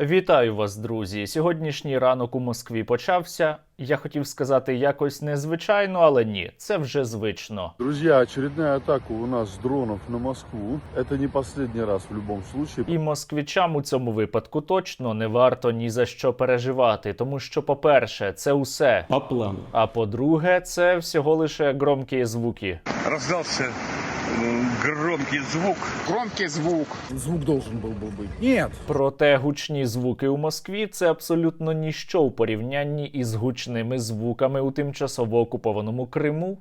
Вітаю вас, друзі! Сьогоднішній ранок у Москві почався. Я хотів сказати якось незвичайно, але ні, це вже звично. Друзья, очередная атака у нас с дронов на Москву. Это не последний раз в любом случае. І москвичам у цьому випадку точно не варто ні за що переживати, тому що, по-перше, це усе. По плану. А по-друге, це всього лише громкі звуки. раздался м, громкий звук. Громкий звук. Звук должен был бы быть. Нет. Проте гучні звуки у Москві це абсолютно ніщо у порівнянні із гучними звуками у тимчасово окупованому Криму.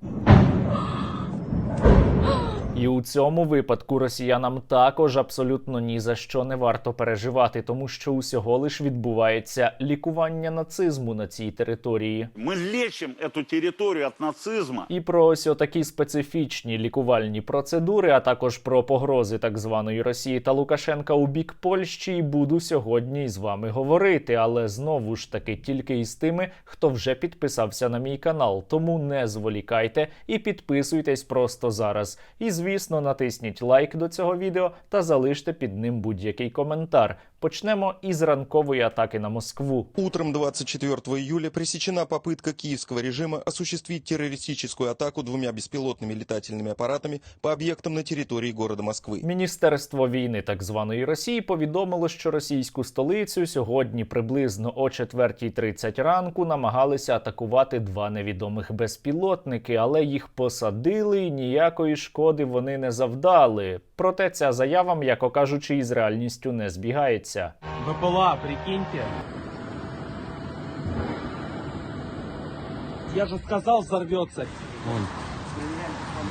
І у цьому випадку росіянам також абсолютно ні за що не варто переживати, тому що усього лиш відбувається лікування нацизму на цій території. Мы лечим эту территорию от нацизма. І про ось такі специфічні лікувальні процедури, а також про погрози так званої Росії та Лукашенка у бік Польщі, і буду сьогодні із вами говорити. Але знову ж таки тільки із тими, хто вже підписався на мій канал. Тому не зволікайте і підписуйтесь просто зараз. І звісно, натисніть лайк до цього відео та залиште під ним будь-який коментар. Почнемо із ранкової атаки на Москву. Утром 24 июля пресечена попытка киевского режима осуществить террористическую атаку двумя беспилотными летательными аппаратами по объектам на территории города Москвы. Міністерство війни так званої Росії повідомило, що російську столицю сьогодні приблизно о 4.30 ранку намагалися атакувати два невідомих безпілотники, але їх посадили і ніякої шкоди вони не завдали. Проте ця заява, м'яко кажучи, із реальністю не збігається. БПЛА, прикиньте. Я же сказал, взорвется. Он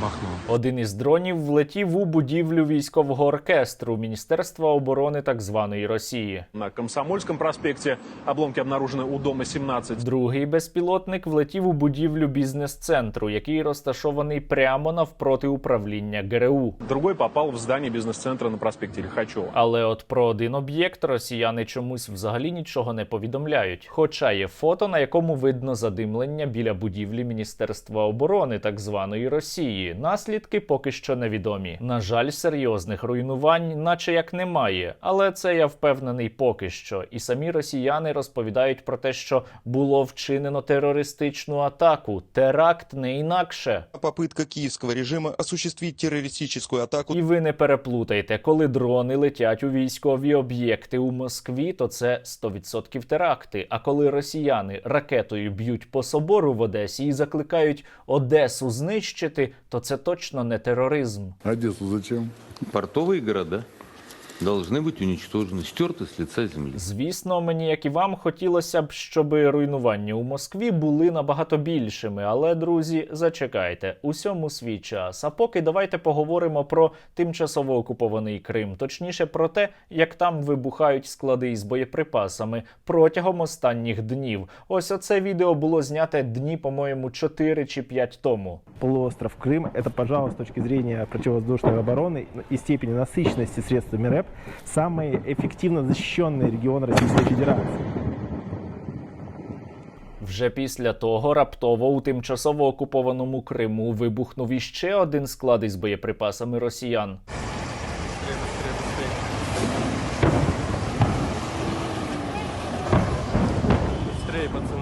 бахнул. Один із дронів влетів у будівлю військового оркестру Міністерства оборони так званої Росії. На Комсомольском проспекте обломки обнаружены у дома 17. Другий безпілотник влетів у будівлю бізнес-центру, який розташований прямо навпроти управління ГРУ. Другой попал в здание бизнес-центра на проспекте Лихачева. Але от про один об'єкт росіяни чомусь взагалі нічого не повідомляють. Хоча є фото, на якому видно задимлення біля будівлі Міністерства оборони так званої Росії. Наслідки поки що невідомі. На жаль, серйозних руйнувань, наче як немає. Але це я впевнений поки що. І самі росіяни розповідають про те, що було вчинено терористичну атаку. Теракт не інакше. Попытка киевского режима осуществить террористическую атаку І ви не переплутайте, коли дрони летять у військові об'єкти у Москві, то це 100% теракти. А коли росіяни ракетою б'ють по собору в Одесі і закликають Одесу знищити, то це точно не тероризм. Одессу зачем? Портовые города должны быть уничтожены, стерты с лица земли. Звісно, мені, як і вам, хотілося б, щоб руйнування у Москві були набагато більшими. Але, друзі, зачекайте, усьому свій час. А поки давайте поговоримо про тимчасово окупований Крим, точніше про те, як там вибухають склади із боєприпасами протягом останніх днів. Ось оце відео було зняте дні, по-моєму, 4 чи 5 тому. полуостров Крым – это, пожалуй, с точки зрения противовоздушной обороны и степени насыщенности средствами РЭП, самый эффективно защищенный регион Российской Федерации. Вже після того раптово у тимчасово окупованому Криму вибухнув іще один склад із боєприпасами росіян. Быстрее, пацаны.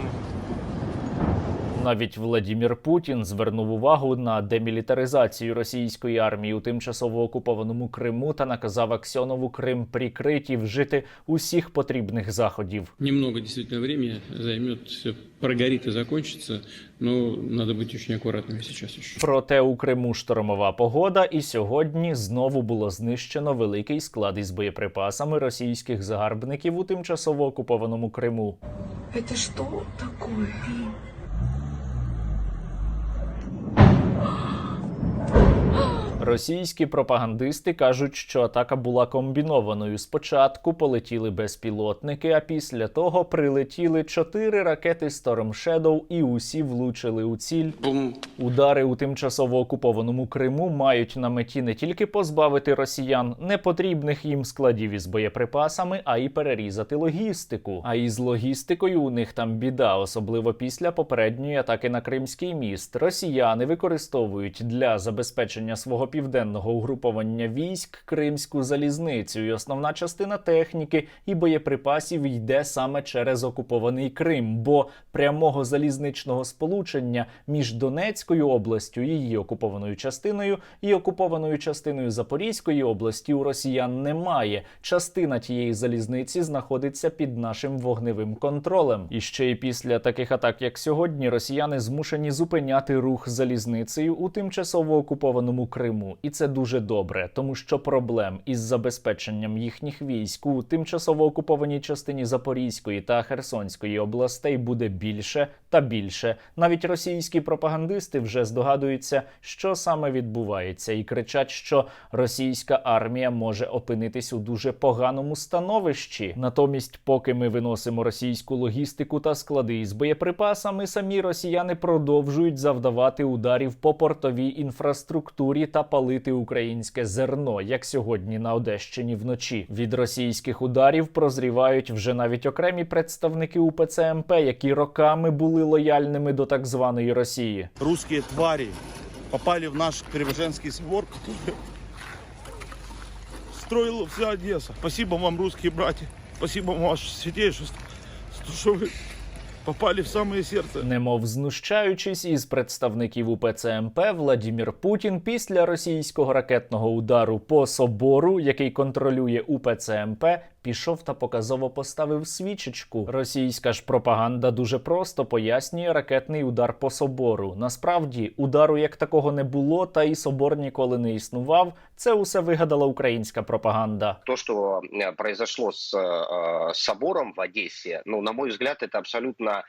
Навіть Владімір Путін звернув увагу на демілітаризацію російської армії у тимчасово окупованому Криму та наказав Аксьонову Крим прикрити і вжити усіх потрібних заходів. Немного действительно времени займет, все прогорит и закончится, но надо быть очень аккуратными сейчас еще. Проте у Криму штормова погода, і сьогодні знову було знищено великий склад із боєприпасами російських загарбників у тимчасово окупованому Криму. Это что такое? Російські пропагандисти кажуть, що атака була комбінованою. Спочатку полетіли безпілотники, а після того прилетіли чотири ракети Storm Shadow і усі влучили у ціль. Удари у тимчасово окупованому Криму мають на меті не тільки позбавити росіян непотрібних їм складів із боєприпасами, а й перерізати логістику. А із логістикою у них там біда, особливо після попередньої атаки на Кримський міст. Росіяни використовують для забезпечення свого південного угруповання військ Кримську залізницю. І основна частина техніки і боєприпасів йде саме через окупований Крим, бо прямого залізничного сполучення між Донецькою областю, її окупованою частиною, і окупованою частиною Запорізької області у росіян немає. Частина тієї залізниці знаходиться під нашим вогневим контролем. І ще й після таких атак, як сьогодні, росіяни змушені зупиняти рух залізницею у тимчасово окупованому Криму, і це дуже добре, тому що проблем із забезпеченням їхніх військ у тимчасово окупованій частині Запорізької та Херсонської областей буде більше та більше. Навіть російські пропагандисти вже здогадуються, що саме відбувається, і кричать, що російська армія може опинитись у дуже поганому становищі. Натомість, поки ми виносимо російську логістику та склади із боєприпасами, самі росіяни продовжують завдавати ударів по портовій інфраструктурі та палити українське зерно, як сьогодні на Одещині вночі. Від російських ударів прозрівають вже навіть окремі представники УПЦ МП, які роками були лояльними до так званої Росії. Русские твари попали в наш Преображенский собор, который строила вся Одесса. Спасибо вам, русские братья. Спасибо вам, ваше святейшество, что вы попали в саме серце. Немов знущаючись із представників УПЦ МП, Владімір Путін після російського ракетного удару по собору, який контролює УПЦ МП, пішов та показово поставив свічечку. Російська ж пропаганда дуже просто пояснює ракетний удар по собору. Насправді, удару як такого не було, та і собор ніколи не існував. Це усе вигадала українська пропаганда. То, что э, произошло с э, собором в Одессе, ну, на мой взгляд, это абсолютно э,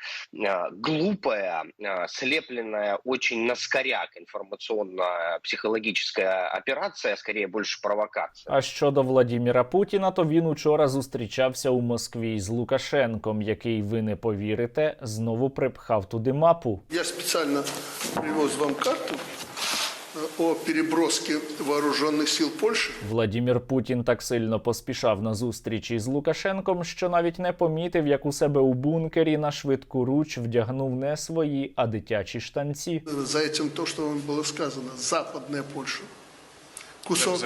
глупая, э, слепленная очень на скоряк информационно-психологическая операция, скорее больше провокация. А щодо Владіміра Путіна, то він учора зустрічався у Москві з Лукашенком, який ви не повірите, знову припхав туди мапу. Я специально привез вам карту э, о переброске вооруженных сил Польши. Владімір Путін так сильно поспішав на зустрічі з Лукашенком, що навіть не помітив, як у себе у бункері на швидку руч вдягнув не свої, а дитячі штанці. За этим то, что вам было сказано, западная Польша. Кусок.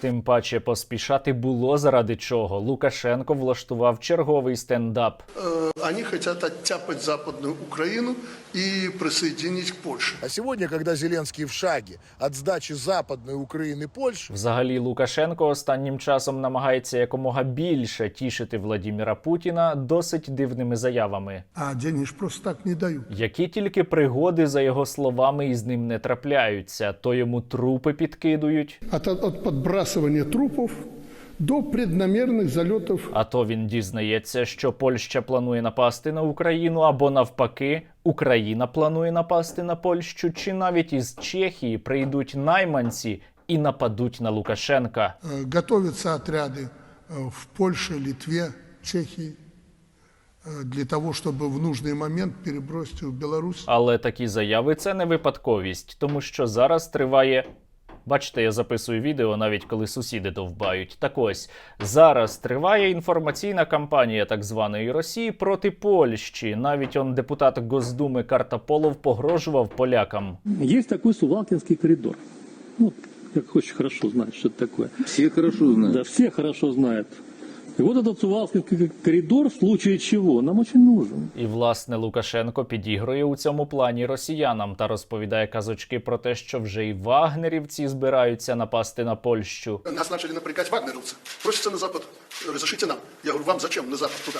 Тим паче поспішати було заради чого. Лукашенко влаштував черговий стендап. Э, Они хотят оттяпать Западную Украину и присоединить к Польше. А сегодня, когда Зеленский в шаге от сдачи Западной Украины Польше, Взагалі, Лукашенко останнім часом намагається якомога більше тішити Владіміра Путіна досить дивними заявами. А денег просто так не дают. Які тільки пригоди, за його словами, із ним не трапляються, то йому трупи підкидують, От, от подбрасывания трупов до преднамерных залетов а то він дізнається, що Польща планує напасти на Україну, або навпаки, Україна планує напасти на Польщу, чи навіть із Чехії прийдуть найманці і нападуть на Лукашенка. Э, Готовятся отряды э, в Польше, Литве, Чехии э, для того, чтобы в нужный момент перебросить в Беларусь. Але такі заяви це не випадковість, тому що зараз триває. Бачите, я записую відео навіть коли сусіди довбають. Так ось зараз триває інформаційна кампанія так званої Росії проти Польщі. Навіть он депутат Госдуми Картаполов погрожував полякам. Є такий сувалкінський коридор. Ну, як хоч хорошо знают, що це таке. Всі хорошо знають. Да, всі хорошо знают. И вот этот Сувалкинский коридор в случае чего нам очень нужен. І власне Лукашенко підігрує у цьому плані росіянам та розповідає казочки про те, що вже і вагнерівці збираються напасти на Польщу. Нас начали напрягать вагнеровцы. Просятся на Запад. Разрешите нам. Я говорю, вам зачем на Запад туда?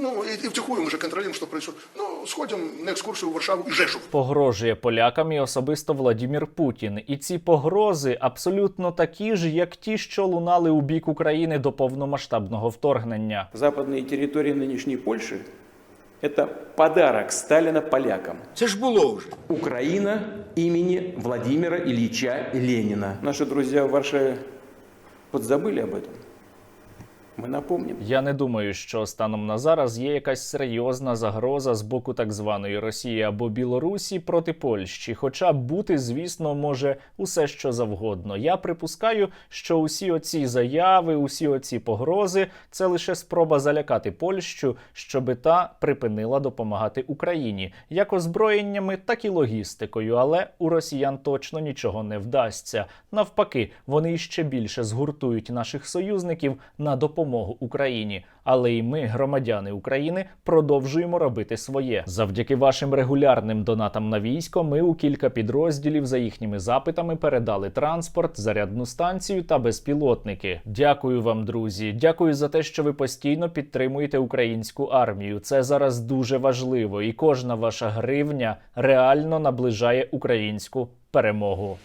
Ну, и, и втихую мы же контролируем, что происходит. Ну, сходим на экскурсию в Варшаву и Жешув. Погрожує полякам і особисто Владімір Путін. І ці погрози абсолютно такі ж, як ті, що лунали у бік України до повномасштабного вторгнення. Западные территории нынешней Польши – это подарок Сталина полякам. це ж було вже. Украина имени Владимира Ильича Ленина. Наши друзья в Варшаве подзабыли об этом. мы напомним. Я не думаю, що станом на зараз є якась серйозна загроза з боку так званої Росії або Білорусі проти Польщі. Хоча бути, звісно, може усе що завгодно. Я припускаю, що усі оці заяви, усі оці погрози це лише спроба залякати Польщу, щоби та припинила допомагати Україні як озброєннями, так і логістикою. Але у росіян точно нічого не вдасться. Навпаки, вони іще більше згуртують наших союзників на допомогу Україні. Але і ми, громадяни України, продовжуємо робити своє. Завдяки вашим регулярним донатам на військо. Ми у кілька підрозділів за їхніми запитами передали транспорт, зарядну станцію та безпілотники. Дякую вам, друзі. Дякую за те, що ви постійно підтримуєте українську армію. Це зараз дуже важливо, і кожна ваша гривня реально наближає українську перемогу.